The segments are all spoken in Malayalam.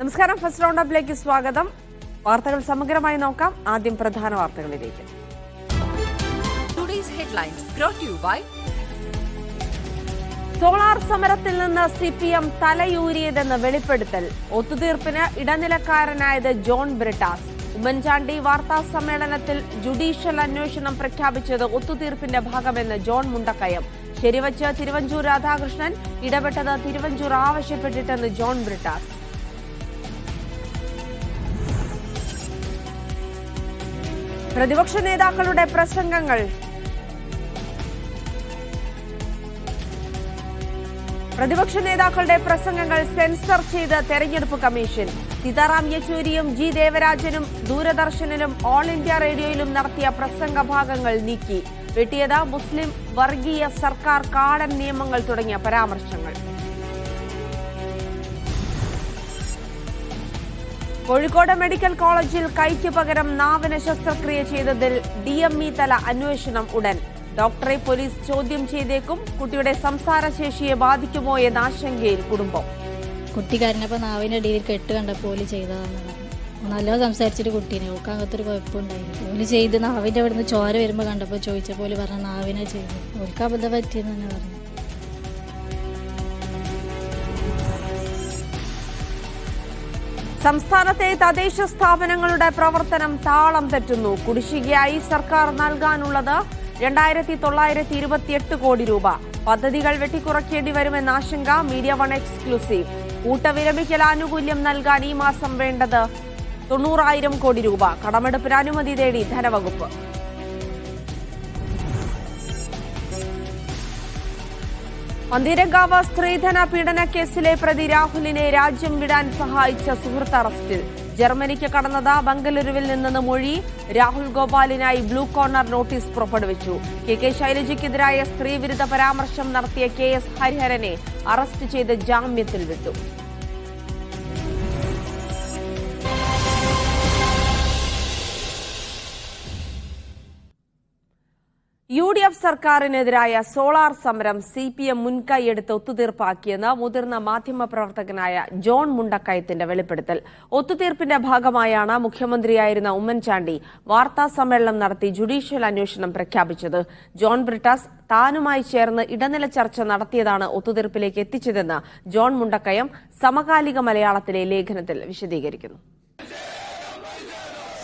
നമസ്കാരം. ഫസ്റ്റ് റൗണ്ട് അപ്പിലേക്ക് സ്വാഗതം. വാർത്തകൾ സമഗ്രമായി നോക്കാം. ആദ്യം പ്രധാന വാർത്തകളിലേക്ക്. സോളാർ സമരത്തിൽ നിന്ന് സി പി എം തലയൂരിയതെന്ന് വെളിപ്പെടുത്തൽ. ഒത്തുതീർപ്പിന് ഇടനിലക്കാരനായത് ജോൺ ബ്രിട്ടാസ്. ഉമ്മൻചാണ്ടി വാർത്താ സമ്മേളനത്തിൽ ജുഡീഷ്യൽ അന്വേഷണം പ്രഖ്യാപിച്ചത് ഒത്തുതീർപ്പിന്റെ ഭാഗമെന്ന് ജോൺ മുണ്ടക്കയം. ശരിവച്ച് തിരുവഞ്ചൂർ രാധാകൃഷ്ണൻ ഇടപെട്ടത് തിരുവഞ്ചൂർ ആവശ്യപ്പെട്ടിട്ടെന്ന് ജോൺ ബ്രിട്ടാസ്. പ്രതിപക്ഷ നേതാക്കളുടെ പ്രസംഗങ്ങൾ. പ്രതിപക്ഷ നേതാക്കളുടെ പ്രസംഗങ്ങൾ സെൻസർ ചെയ്ത് തെരഞ്ഞെടുപ്പ് കമ്മീഷൻ. സീതാറാം യെച്ചൂരിയും ജി ദേവരാജനും ദൂരദർശനിലും ഓൾ ഇന്ത്യ റേഡിയോയിലും നടത്തിയ പ്രസംഗ ഭാഗങ്ങൾ നീക്കി. വെട്ടിയത് മുസ്ലിം വർഗീയ സർക്കാർ കാടൻ നിയമങ്ങൾ തുടങ്ങിയ പരാമർശങ്ങൾ. കോഴിക്കോട് മെഡിക്കൽ കോളേജിൽ കൈക്ക് പകരം നാവിന് ശസ്ത്രക്രിയ ചെയ്തതിൽ ഡി എം ഇ തല അന്വേഷണം ഉടൻ. ഡോക്ടറെ പോലീസ് ചോദ്യം ചെയ്തേക്കും കുട്ടിയുടെ സംസാരശേഷിയെ ബാധിക്കുമോ എന്ന ആശങ്കയിൽ കുടുംബം. കുട്ടിക്കാരനപ്പോൾ നാവിന്റെ അടിയിൽ കെട്ട് കണ്ടപ്പോൾ ഓൽ ചെയ്തതാണ് നല്ല സംസാരിച്ചിട്ട് കുട്ടീനെ ഒരു കുഴപ്പമുണ്ടായില്ല. ഓൽ ചെയ്ത് നാവിന്റെ അവിടുന്ന് ചോര വരുമ്പോൾ കണ്ടപ്പോൾ ചോദിച്ചപ്പോൾ ഓൽ പറഞ്ഞ നാവിനെ ചെയ്തു അബദ്ധം പറ്റിയെന്ന് തന്നെ പറഞ്ഞു. സംസ്ഥാനത്തെ തദ്ദേശ സ്ഥാപനങ്ങളുടെ പ്രവർത്തനം താളം തെറ്റുന്നു. കുടിശ്ശികയായി സർക്കാർ നൽകാനുള്ളത് രണ്ടായിരത്തി തൊള്ളായിരത്തി ഇരുപത്തിയെട്ട് കോടി രൂപ. പദ്ധതികൾ വെട്ടിക്കുറയ്ക്കേണ്ടി വരുമെന്ന ആശങ്ക മീഡിയ വൺ എക്സ്ക്ലൂസീവ്. കൂട്ടവിരമിക്കൽ ആനുകൂല്യം നൽകാൻ ഈ മാസം വേണ്ടത് തൊണ്ണൂറായിരം കോടി രൂപ. കടമെടുപ്പിന് അനുമതി തേടി ധനവകുപ്പ്. പന്തീരങ്കാവ് സ്ത്രീധന പീഡന കേസിലെ പ്രതി രാഹുലിനെ രാജ്യം വിടാൻ സഹായിച്ച സുഹൃത്ത് അറസ്റ്റിൽ. ജർമ്മനിക്ക് കടന്നത് ബംഗളൂരുവിൽ നിന്നെന്ന് മൊഴി രാഹുൽ ഗോപാലിനായി ബ്ലൂ കോർണർ നോട്ടീസ് പുറപ്പെടുവിച്ചു. കെ കെ ശൈലജയ്ക്കെതിരായ സ്ത്രീവിരുദ്ധ പരാമർശം നടത്തിയ കെ എസ് ഹരിഹരനെ അറസ്റ്റ് ചെയ്ത് ജാമ്യത്തിൽ വിട്ടു. യു ഡി എഫ് സർക്കാരിനെതിരായ സോളാർ സമരം സി പി എം മുൻകൈയെടുത്ത് ഒത്തുതീർപ്പാക്കിയെന്ന് മുതിർന്ന മാധ്യമപ്രവർത്തകനായ ജോൺ മുണ്ടക്കയത്തിന്റെ വെളിപ്പെടുത്തൽ. ഒത്തുതീർപ്പിന്റെ ഭാഗമായാണ് മുഖ്യമന്ത്രിയായിരുന്ന ഉമ്മൻചാണ്ടി വാർത്താ സമ്മേളനം നടത്തി ജുഡീഷ്യൽ അന്വേഷണം പ്രഖ്യാപിച്ചത്. ജോൺ ബ്രിട്ടാസ് താനുമായി ചേർന്ന് ഇടനില ചർച്ച നടത്തിയതാണ് ഒത്തുതീർപ്പിലേക്ക് എത്തിച്ചതെന്ന് ജോൺ മുണ്ടക്കയം സമകാലിക മലയാളത്തിലെ ലേഖനത്തിൽ വിശദീകരിക്കുന്നു.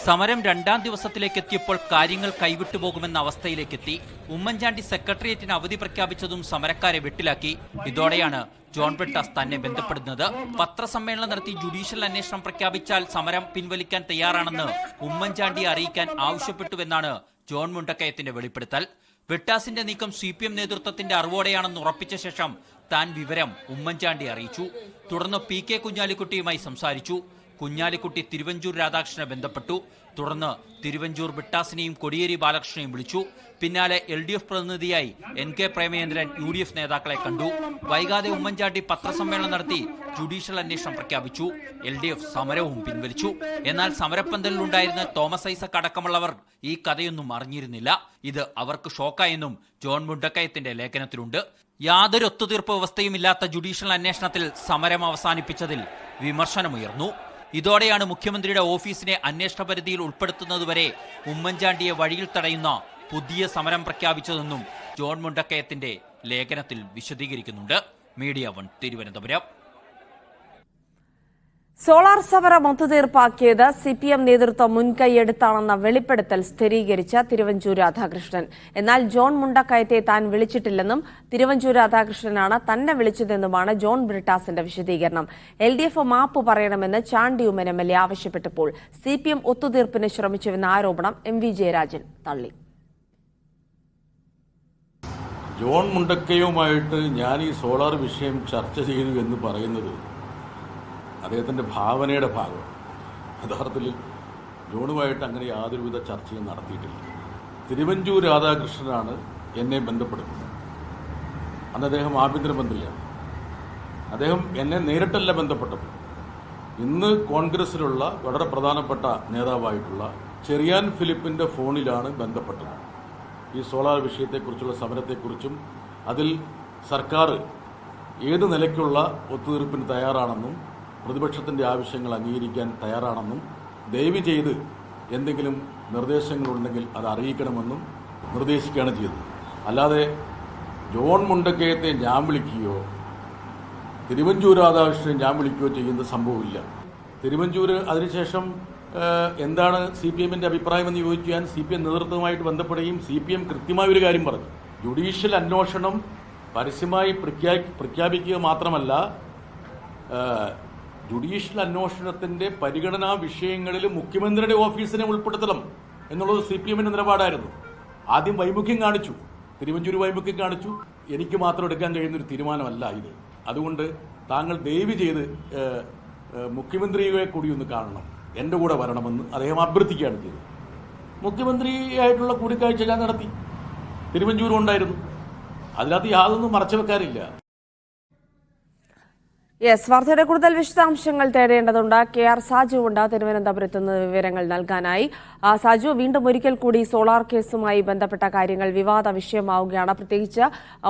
സമരം രണ്ടാം ദിവസത്തിലേക്ക് എത്തിയപ്പോൾ കാര്യങ്ങൾ കൈവിട്ടുപോകുമെന്ന അവസ്ഥയിലേക്കെത്തി. ഉമ്മൻചാണ്ടി സെക്രട്ടേറിയറ്റിന് അവധി പ്രഖ്യാപിച്ചതും സമരക്കാരെ വെട്ടിലാക്കി. ഇതോടെയാണ് ജോൺ ബ്രിട്ടാസ് തന്നെ ബന്ധപ്പെടുന്നത്. പത്രസമ്മേളനം നടത്തി ജുഡീഷ്യൽ അന്വേഷണം പ്രഖ്യാപിച്ചാൽ സമരം പിൻവലിക്കാൻ തയ്യാറാണെന്ന് ഉമ്മൻചാണ്ടിയെ അറിയിക്കാൻ ആവശ്യപ്പെട്ടുവെന്നാണ് ജോൺ മുണ്ടക്കയത്തിന്റെ വെളിപ്പെടുത്തൽ. വെട്ടാസിന്റെ നീക്കം സി പി എം നേതൃത്വത്തിന്റെ അറിവോടെയാണെന്ന് ഉറപ്പിച്ച ശേഷം താൻ വിവരം ഉമ്മൻചാണ്ടി അറിയിച്ചു. തുടർന്ന് പി കെ കുഞ്ഞാലിക്കുട്ടിയുമായി സംസാരിച്ചു. കുഞ്ഞാലിക്കുട്ടി തിരുവഞ്ചൂർ രാധാകൃഷ്ണനെ ബന്ധപ്പെട്ടു. തുടർന്ന് തിരുവഞ്ചൂർ ബിട്ടാസിനെയും കൊടിയേരി ബാലകൃഷ്ണനെയും വിളിച്ചു. പിന്നാലെ എൽ ഡി എഫ് പ്രതിനിധിയായി N K Premachandran U D F നേതാക്കളെ കണ്ടു. വൈകാതെ ഉമ്മൻചാണ്ടി പത്രസമ്മേളനം നടത്തി ജുഡീഷ്യൽ അന്വേഷണം പ്രഖ്യാപിച്ചു. എൽ ഡി എഫ് സമരവും പിൻവലിച്ചു. എന്നാൽ സമരപ്പന്തലിലുണ്ടായിരുന്ന തോമസ് ഐസക് അടക്കമുള്ളവർ ഈ കഥയൊന്നും അറിഞ്ഞിരുന്നില്ല. ഇത് അവർക്ക് ഷോക്കായെന്നും ജോൺ മുണ്ടക്കയത്തിന്റെ ലേഖനത്തിലുണ്ട്. യാതൊരു ഒത്തുതീർപ്പ് വ്യവസ്ഥയും ഇല്ലാത്ത ജുഡീഷ്യൽ അന്വേഷണത്തിൽ സമരം അവസാനിപ്പിച്ചതിൽ വിമർശനമുയർന്നു. ഇതോടെയാണ് മുഖ്യമന്ത്രിയുടെ ഓഫീസിനെ അന്വേഷണ പരിധിയിൽ ഉൾപ്പെടുത്തുന്നതുവരെ ഉമ്മൻചാണ്ടിയെ വഴിയിൽ തടയുന്ന പുതിയ സമരം പ്രഖ്യാപിച്ചതെന്നും ജോൺ മുണ്ടക്കയത്തിന്റെ ലേഖനത്തിൽ വിശദീകരിക്കുന്നുണ്ട്. Media One Thiruvananthapuram. സോളാർ സമരം ഒത്തുതീർപ്പാക്കിയത് സി പി എം നേതൃത്വം മുൻകൈയെടുത്താണെന്ന വെളിപ്പെടുത്തൽ സ്ഥിരീകരിച്ച തിരുവഞ്ചൂർ രാധാകൃഷ്ണൻ. എന്നാൽ ജോൺ മുണ്ടക്കയത്തെ താൻ വിളിച്ചിട്ടില്ലെന്നും തിരുവഞ്ചൂർ രാധാകൃഷ്ണനാണ് തന്നെ വിളിച്ചതെന്നുമാണ് ജോൺ ബ്രിട്ടാസിന്റെ വിശദീകരണം. എൽ ഡി എഫ് മാപ്പ് പറയണമെന്ന് Chandy Oommen M L A ആവശ്യപ്പെട്ടപ്പോൾ സി പി എം ഒത്തുതീർപ്പിന് ശ്രമിച്ചുവെന്ന ആരോപണം എം വി ജയരാജൻ തള്ളി. ജോൺ മുണ്ടക്കയുമായിട്ട് ഞാൻ ഈ സോളാർ വിഷയം ചർച്ച ചെയ്തു എന്ന് പറയുന്നത് അദ്ദേഹത്തിന്റെ ഭാവനയുടെ ഭാഗം. യഥാർത്ഥത്തിൽ ജോണുമായിട്ട് അങ്ങനെ യാതൊരുവിധ ചർച്ചയും നടത്തിയിട്ടില്ല. തിരുവഞ്ചൂർ രാധാകൃഷ്ണനാണ് എന്നെ ബന്ധപ്പെടുന്നത് അന്ന് അദ്ദേഹം ആഭ്യന്തരമന്ത്രിയാണ് അദ്ദേഹം എന്നെ നേരിട്ടല്ല ബന്ധപ്പെട്ടത്. ഇന്ന് കോൺഗ്രസിലുള്ള വളരെ പ്രധാനപ്പെട്ട നേതാവായിട്ടുള്ള ചെറിയാൻ ഫിലിപ്പിന്റെ ഫോണിലാണ് ബന്ധപ്പെട്ടത്. ഈ സോളാർ വിഷയത്തെക്കുറിച്ചുള്ള സമരത്തെക്കുറിച്ചും അതിൽ സർക്കാർ ഏത് നിലയ്ക്കുള്ള ഒത്തുതീർപ്പിന് തയ്യാറാണെന്നും പ്രതിപക്ഷത്തിന്റെ ആവശ്യങ്ങൾ അംഗീകരിക്കാൻ തയ്യാറാണെന്നും ദയവ് ചെയ്ത് എന്തെങ്കിലും നിർദ്ദേശങ്ങളുണ്ടെങ്കിൽ അത് അറിയിക്കണമെന്നും നിർദ്ദേശിക്കുകയാണ് ചെയ്തത്. അല്ലാതെ ജോൺ മുണ്ടക്കയത്തെ ഞാൻ വിളിക്കുകയോ തിരുവഞ്ചൂർ രാധാകൃഷ്ണനെ ഞാൻ വിളിക്കുകയോ ചെയ്യുന്ന സംഭവമില്ല. തിരുവഞ്ചൂർ അതിനുശേഷം എന്താണ് സി പി എമ്മിന്റെ അഭിപ്രായമെന്ന് ചോദിച്ചു ഞാൻ സി പി എം നേതൃത്വവുമായിട്ട് ബന്ധപ്പെടുകയും സി പി എം കൃത്യമായ ഒരു കാര്യം പറഞ്ഞു. ജുഡീഷ്യൽ അന്വേഷണം പരസ്യമായി പ്രഖ്യാ പ്രഖ്യാപിക്കുക മാത്രമല്ല ജുഡീഷ്യൽ അന്വേഷണത്തിന്റെ പരിഗണനാ വിഷയങ്ങളിൽ മുഖ്യമന്ത്രിയുടെ ഓഫീസിനെ ഉൾപ്പെടുത്തണം എന്നുള്ളത് സി പി എമ്മിന്റെ നിലപാടായിരുന്നു. ആദ്യം വൈമുഖ്യം കാണിച്ചു. തിരുവഞ്ചൂർ വൈമുഖ്യം കാണിച്ചു. എനിക്ക് മാത്രം എടുക്കാൻ കഴിയുന്ന ഒരു തീരുമാനമല്ല ഇത്. അതുകൊണ്ട് താങ്കൾ ദയവ് ചെയ്ത് മുഖ്യമന്ത്രിയെ കൂടി ഒന്ന് കാണണം. എന്റെ കൂടെ വരണമെന്ന് അദ്ദേഹം അഭ്യർത്ഥിക്കുകയാണ് ചെയ്തത്. മുഖ്യമന്ത്രിയായിട്ടുള്ള കൂടിക്കാഴ്ച ഞാൻ നടത്തി. തിരുവഞ്ചൂരും ഉണ്ടായിരുന്നു. അതിനകത്ത് യാതൊന്നും മറച്ചു വെക്കാനില്ല. യെസ് വാർത്തയുടെ കൂടുതൽ വിശദാംശങ്ങൾ തേടേണ്ടതുണ്ട്. കെ ആർ സാജു ഉണ്ട്. തിരുവനന്തപുരത്ത് നിന്ന് വിവരങ്ങൾ നൽകാനായി. സാജു വീണ്ടും ഒരിക്കൽ കൂടി സോളാർ കേസുമായി ബന്ധപ്പെട്ട കാര്യങ്ങൾ വിവാദ വിഷയമാവുകയാണ്. പ്രത്യേകിച്ച്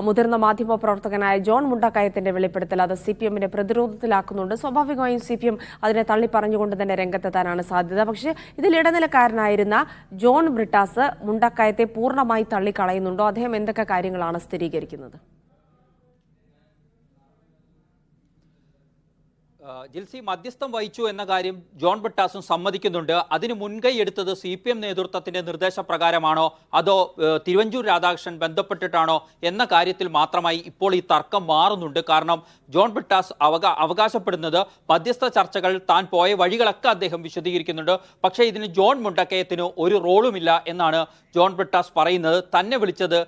മുതിർന്ന മാധ്യമ പ്രവർത്തകനായ ജോൺ മുണ്ടക്കയത്തിന്റെ വെളിപ്പെടുത്തൽ അത് സി പി എമ്മിനെ പ്രതിരോധത്തിലാക്കുന്നുണ്ട്. സ്വാഭാവികമായും സി പി എം അതിനെ തള്ളിപ്പറഞ്ഞുകൊണ്ട് തന്നെ രംഗത്തെത്താനാണ് സാധ്യത. പക്ഷേ ഇതിൽ ഇടനിലക്കാരനായിരുന്ന ജോൺ ബ്രിട്ടാസ് മുണ്ടക്കയത്തെ പൂർണമായി തള്ളിക്കളയുന്നുണ്ടോ? അദ്ദേഹം എന്തൊക്കെ കാര്യങ്ങളാണ് സ്ഥിരീകരിക്കുന്നത്? ജിൽസി മധ്യസ്ഥം വഹിച്ചു എന്ന കാര്യം ജോൺ ബിട്ടാസും സമ്മതിക്കുന്നുണ്ട്. അതിന് മുൻകൈ എടുത്തത് സി പി എം നേതൃത്വത്തിന്റെ നിർദ്ദേശപ്രകാരമാണോ അതോ തിരുവഞ്ചൂർ രാധാകൃഷ്ണൻ ബന്ധപ്പെട്ടിട്ടാണോ എന്ന കാര്യത്തിൽ മാത്രമായി ഇപ്പോൾ ഈ തർക്കം മാറുന്നുണ്ട്. കാരണം ജോൺ ബിട്ടാസ് അവകാ അവകാശപ്പെടുന്നത് മധ്യസ്ഥ ചർച്ചകൾ താൻ പോയ വഴികളൊക്കെ അദ്ദേഹം വിശദീകരിക്കുന്നുണ്ട്. പക്ഷേ ഇതിന് ജോൺ മുണ്ടക്കയത്തിന് ഒരു റോളുമില്ല എന്നാണ് ജോൺ ബിട്ടാസ് പറയുന്നത്. തന്നെ വിളിച്ചത്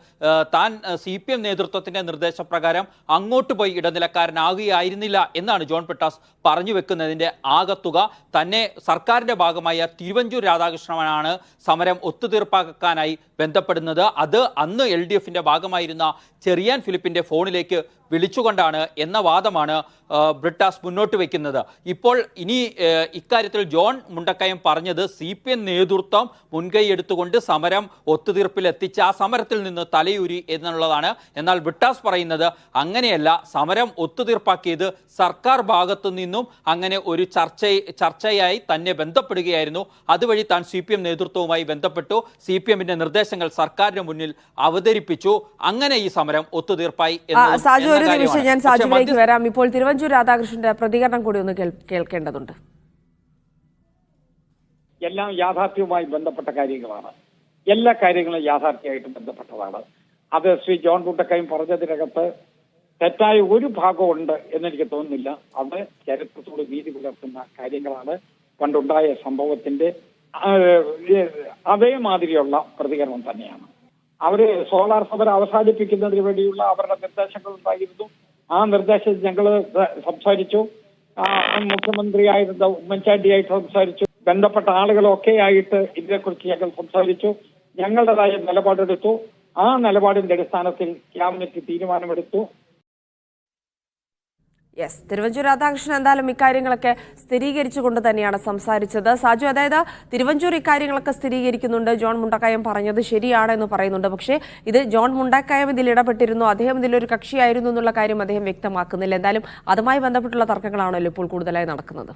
താൻ സി പി എം നേതൃത്വത്തിന്റെ നിർദ്ദേശപ്രകാരം അങ്ങോട്ട് പോയി ഇടനിലക്കാരനാകുകയായിരുന്നില്ല എന്നാണ് ജോൺ ബ്രിട്ടാസ് പറഞ്ഞു വെക്കുന്നതിന്റെ ആകത്തുക. തന്നെ സർക്കാരിന്റെ ഭാഗമായ തിരുവഞ്ചൂർ രാധാകൃഷ്ണനാണ് സമരം ഒത്തുതീർപ്പാക്കാനായി ബന്ധപ്പെടുന്നത്. അത് അന്ന് എൽ ഡി എഫിന്റെ ഭാഗമായിരുന്ന ചെറിയാൻ ഫിലിപ്പിന്റെ ഫോണിലേക്ക് വിളിച്ചുകൊണ്ടാണ് എന്ന വാദമാണ് ബ്രിട്ടാസ് മുന്നോട്ട് വയ്ക്കുന്നത് ഇപ്പോൾ ഇനി ഇക്കാര്യത്തിൽ ജോൺ മുണ്ടക്കയം പറഞ്ഞത് സി പി എം നേതൃത്വം മുൻകൈ എടുത്തുകൊണ്ട് സമരം ഒത്തുതീർപ്പിലെത്തിച്ച് ആ സമരത്തിൽ നിന്ന് തലയൂരി എന്നുള്ളതാണ്. എന്നാൽ ബ്രിട്ടാസ് പറയുന്നത് അങ്ങനെയല്ല സമരം ഒത്തുതീർപ്പാക്കിയത് സർക്കാർ ഭാഗത്തു നിന്നും അങ്ങനെ ഒരു ചർച്ച ചർച്ചയായി തന്നെ ബന്ധപ്പെടുകയായിരുന്നു. അതുവഴി താൻ സി നേതൃത്വവുമായി ബന്ധപ്പെട്ടു. സി നിർദ്ദേശങ്ങൾ സർക്കാരിന് മുന്നിൽ അവതരിപ്പിച്ചു. അങ്ങനെ ഈ സമരം ഒത്തുതീർപ്പായി ആ, എന്നതും സാജു ഒരു നിമിഷം ഞാൻ സാജുവിലേക്ക് വരാം. ഇപ്പോൾ തിരുവഞ്ചൂർ രാധാകൃഷ്ണന്റെ പ്രതികരണം കൂടി ഒന്ന് കേൾക്കേണ്ടതുണ്ട്. എല്ലാം യാഥാർത്ഥ്യവുമായി ബന്ധപ്പെട്ട കാര്യങ്ങളാണ്. എല്ലാ കാര്യങ്ങളും യാഥാർത്ഥ്യമായിട്ട് ബന്ധപ്പെട്ടതാണ്. അത് ശ്രീ ജോൺ കുട്ടക്കയും പറഞ്ഞതിനകത്ത് തെറ്റായ ഒരു ഭാഗമുണ്ട് എന്നെനിക്ക് തോന്നുന്നില്ല. അത് ചരിത്രത്തോട് വീതി പുലർത്തുന്ന കാര്യങ്ങളാണ്. പണ്ടുണ്ടായ സംഭവത്തിന്റെ അതേമാതിരിയുള്ള പ്രതികരണം തന്നെയാണ്. അവർ സോളാർ സമരം അവസാനിപ്പിക്കുന്നതിന് വേണ്ടിയുള്ള അവരുടെ നിർദ്ദേശങ്ങൾ ഉണ്ടായിരുന്നു. ആ നിർദ്ദേശം ഞങ്ങൾ സംസാരിച്ചു. മുഖ്യമന്ത്രിയായിരുന്ന ഉമ്മൻചാണ്ടിയായിട്ട് സംസാരിച്ചു. ബന്ധപ്പെട്ട ആളുകളൊക്കെ ആയിട്ട് ഇതിനെക്കുറിച്ച് ഞങ്ങൾ സംസാരിച്ചു. ഞങ്ങളുടേതായ നിലപാടെടുത്തു. ആ നിലപാടിന്റെ അടിസ്ഥാനത്തിൽ ക്യാബിനറ്റ് തീരുമാനമെടുത്തു. യെസ് തിരുവഞ്ചൂർ രാധാകൃഷ്ണൻ എന്തായാലും ഇക്കാര്യങ്ങളൊക്കെ സ്ഥിരീകരിച്ചുകൊണ്ട് തന്നെയാണ് സംസാരിച്ചത്. സാജു അതായത് തിരുവഞ്ചൂർ ഇക്കാര്യങ്ങളൊക്കെ സ്ഥിരീകരിക്കുന്നുണ്ട്. ജോൺ മുണ്ടക്കയം പറഞ്ഞത് ശരിയാണെന്ന് പറയുന്നുണ്ട്. പക്ഷേ ഇത് ജോൺ മുണ്ടക്കയം ഇതിൽ ഇടപെട്ടിരുന്നു. അദ്ദേഹം ഇതിലൊരു കക്ഷിയായിരുന്നു എന്നുള്ള കാര്യം അദ്ദേഹം വ്യക്തമാക്കുന്നില്ല. എന്തായാലും അതുമായി ബന്ധപ്പെട്ടുള്ള തർക്കങ്ങളാണല്ലോ ഇപ്പോൾ കൂടുതലായി നടക്കുന്നത്.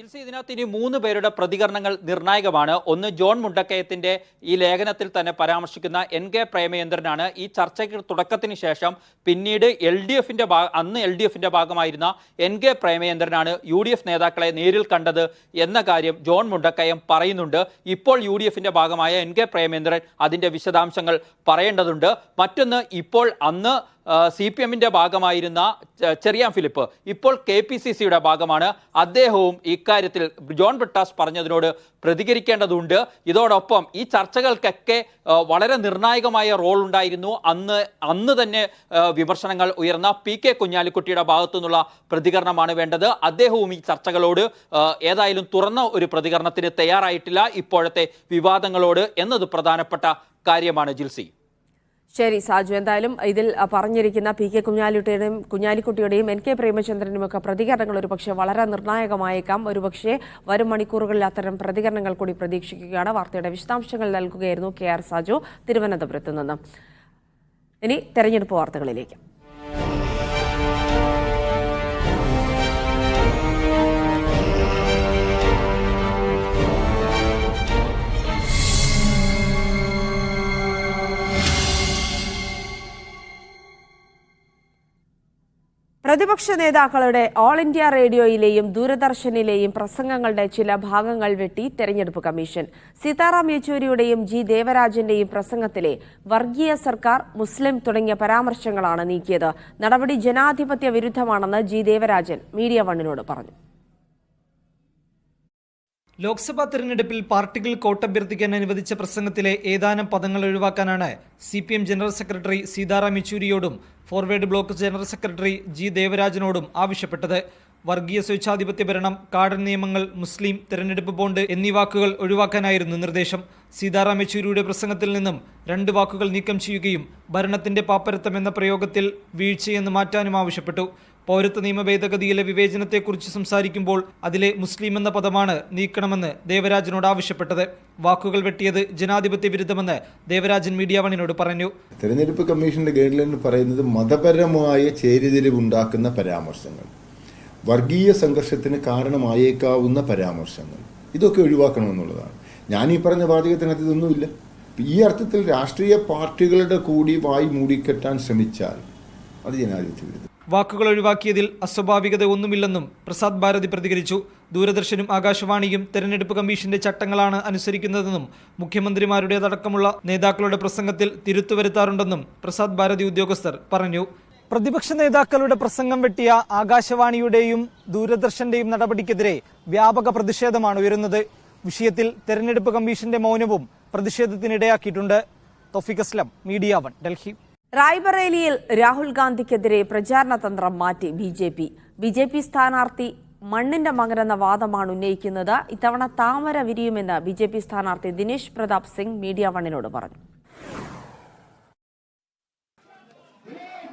ജിൽസി ഇതിനകത്ത് ഇനി മൂന്ന് പേരുടെ പ്രതികരണങ്ങൾ നിർണായകമാണ്. ഒന്ന് ജോൺ മുണ്ടക്കയത്തിന്റെ ഈ ലേഖനത്തിൽ തന്നെ പരാമർശിക്കുന്ന എൻ കെ പ്രേമചന്ദ്രനാണ് ഈ ചർച്ചയ്ക്ക് തുടക്കത്തിന് ശേഷം പിന്നീട് എൽ ഡി എഫിന്റെ അന്ന് എൽ ഡി എഫിന്റെ ഭാഗമായിരുന്ന എൻ കെ പ്രേമചന്ദ്രനാണ് യു ഡി എഫ് നേതാക്കളെ നേരിൽ കണ്ടത് എന്ന കാര്യം ജോൺ മുണ്ടക്കയം പറയുന്നുണ്ട്. ഇപ്പോൾ യു ഡി എഫിന്റെ ഭാഗമായ എൻ കെ പ്രേമചന്ദ്രൻ അതിന്റെ വിശദാംശങ്ങൾ പറയേണ്ടതുണ്ട്. മറ്റൊന്ന് ഇപ്പോൾ അന്ന് സി പി എമ്മിന്റെ ഭാഗമായിരുന്ന ചെറിയാം ഫിലിപ്പ്. ഇപ്പോൾ കെ പി സി സിയുടെ ഭാഗമാണ്. അദ്ദേഹവും ഇക്കാര്യത്തിൽ ജോൺ ബ്രിട്ടാസ് പറഞ്ഞതിനോട് പ്രതികരിക്കേണ്ടതുണ്ട്. ഇതോടൊപ്പം ഈ ചർച്ചകൾക്കൊക്കെ വളരെ നിർണായകമായ റോൾ ഉണ്ടായിരുന്നു. അന്ന് അന്ന് തന്നെ വിമർശനങ്ങൾ ഉയർന്ന പി കെ കുഞ്ഞാലിക്കുട്ടിയുടെ ഭാഗത്തു നിന്നുള്ള പ്രതികരണമാണ് വേണ്ടത്. അദ്ദേഹവും ഈ ചർച്ചകളോട് ഏതായാലും തുറന്ന ഒരു പ്രതികരണത്തിന് തയ്യാറായിട്ടില്ല. ഇപ്പോഴത്തെ വിവാദങ്ങളോട് എന്നത് പ്രധാനപ്പെട്ട കാര്യമാണ് ജിൽസി. ശരി സാജു. എന്തായാലും ഇതിൽ പറഞ്ഞിരിക്കുന്ന പി കെ കുഞ്ഞാലിയുടെയും കുഞ്ഞാലിക്കുട്ടിയുടെയും എൻ കെ പ്രേമചന്ദ്രനും ഒക്കെ പ്രതികരണങ്ങൾ ഒരുപക്ഷെ വളരെ നിർണായകമായേക്കാം. ഒരുപക്ഷെ വരും മണിക്കൂറുകളിൽ അത്തരം പ്രതികരണങ്ങൾ കൂടി പ്രതീക്ഷിക്കുകയാണ്. വാർത്തയുടെ വിശദാംശങ്ങൾ നൽകുകയായിരുന്നു കെ ആർ സാജു തിരുവനന്തപുരത്ത് നിന്ന്. ഇനി തെരഞ്ഞെടുപ്പ് വാർത്തകളിലേക്ക്. പ്രതിപക്ഷ നേതാക്കളുടെ ഓൾ ഇന്ത്യ റേഡിയോയിലെയും ദൂരദർശനിലെയും പ്രസംഗങ്ങളുടെ ചില ഭാഗങ്ങൾ വെട്ടി തെരഞ്ഞെടുപ്പ് കമ്മീഷൻ. സീതാറാം യെച്ചൂരിയുടെയും ജി ദേവരാജന്റെയും പ്രസംഗത്തിലെ വർഗീയ സർക്കാർ മുസ്ലിം തുടങ്ങിയ പരാമർശങ്ങളാണ് നീക്കിയത്. നടപടി ജനാധിപത്യ വിരുദ്ധമാണെന്ന് ജി ദേവരാജൻ മീഡിയ വണ്ണിനോട് പറഞ്ഞു. ലോക്സഭാ തെരഞ്ഞെടുപ്പിൽ പാർട്ടികൾ കോട്ടഭ്യർത്ഥിക്കാൻ അനുവദിച്ച പ്രസംഗത്തിലെ ഏതാനും പദങ്ങൾ ഒഴിവാക്കാനാണ് C P M general secretary Sitaram യെച്ചൂരിയോടും forward bloc general secretary G ദേവരാജനോടും ആവശ്യപ്പെട്ടത്. വർഗീയ സ്വേച്ഛാധിപത്യ ഭരണം കാടൻ നിയമങ്ങൾ മുസ്ലിം തെരഞ്ഞെടുപ്പ് ബോണ്ട് എന്നീ വാക്കുകൾ ഒഴിവാക്കാനായിരുന്നു നിർദ്ദേശം. സീതാറാം യെച്ചൂരിയുടെ പ്രസംഗത്തിൽ നിന്നും രണ്ട് വാക്കുകൾ നീക്കം ചെയ്യുകയും ഭരണത്തിന്റെ പാപ്പരത്തം എന്ന പ്രയോഗത്തിൽ വീഴ്ചയെന്ന് മാറ്റാനും ആവശ്യപ്പെട്ടു. പൗരത്വ നിയമ ഭേദഗതിയിലെ വിവേചനത്തെക്കുറിച്ച് സംസാരിക്കുമ്പോൾ അതിലെ മുസ്ലിം എന്ന പദമാണ് നീക്കണമെന്ന് ദേവരാജനോട് ആവശ്യപ്പെട്ടത്. വാക്കുകൾ വെട്ടിയത് ജനാധിപത്യ വിരുദ്ധമെന്ന് ദേവരാജൻ മീഡിയ വണിനോട് പറഞ്ഞു. തെരഞ്ഞെടുപ്പ് കമ്മീഷന്റെ ഗൈഡ് ലൈൻ പറയുന്നത് മതപരമായ ചേരിതിരിവുണ്ടാക്കുന്ന പരാമർശങ്ങൾ. വർഗീയ സംഘർഷത്തിന് കാരണമായേക്കാവുന്ന പരാമർശങ്ങൾ. ഇതൊക്കെ ഒഴിവാക്കണമെന്നുള്ളതാണ്. ഞാൻ ഈ പറഞ്ഞ വാചകത്തിനകത്ത് ഇതൊന്നുമില്ല ഈ അർത്ഥത്തിൽ രാഷ്ട്രീയ പാർട്ടികളുടെ കൂടി വായി മൂടിക്കെട്ടാൻ ശ്രമിച്ചാൽ അത് ജനാധിപത്യ വിരുദ്ധം വാക്കുകൾ ഒഴിവാക്കിയതിൽ അസ്വാഭാവികത ഒന്നുമില്ലെന്നും പ്രസാദ് ഭാരതി പ്രതികരിച്ചു. ദൂരദർശനും ആകാശവാണിയും തെരഞ്ഞെടുപ്പ് കമ്മീഷന്റെ ചട്ടങ്ങളാണ് അനുസരിക്കുന്നതെന്നും മുഖ്യമന്ത്രിമാരുടേതടക്കമുള്ള നേതാക്കളുടെ പ്രസംഗത്തിൽ തിരുത്തുവരുത്താറുണ്ടെന്നും പ്രസാദ് ഭാരതി ഉദ്യോഗസ്ഥർ പറഞ്ഞു. പ്രതിപക്ഷ നേതാക്കളുടെ പ്രസംഗം വെട്ടിയ ആകാശവാണിയുടെയും ദൂരദർശന്റെയും നടപടിക്കെതിരെ വ്യാപക പ്രതിഷേധമാണ് ഉയരുന്നത്. വിഷയത്തിൽ തെരഞ്ഞെടുപ്പ് കമ്മീഷന്റെ മൗനവും പ്രതിഷേധത്തിനിടയാക്കിയിട്ടുണ്ട്. Thoufeeq Aslam Media One Delhi. റായ്ബറേലിയിൽ Rahul ഗാന്ധിക്കെതിരെ പ്രചാരണ തന്ത്രം മാറ്റി B J P B J P സ്ഥാനാർത്ഥി മണ്ണിന്റെ മകനെന്ന വാദമാണ് ഉന്നയിക്കുന്നത് ഇത്തവണ താമര വിരിയുമെന്ന് ബി ജെ പി സ്ഥാനാർത്ഥി ദിനേശ് പ്രതാപ് സിംഗ് മീഡിയ വണ്ണിനോട് പറഞ്ഞു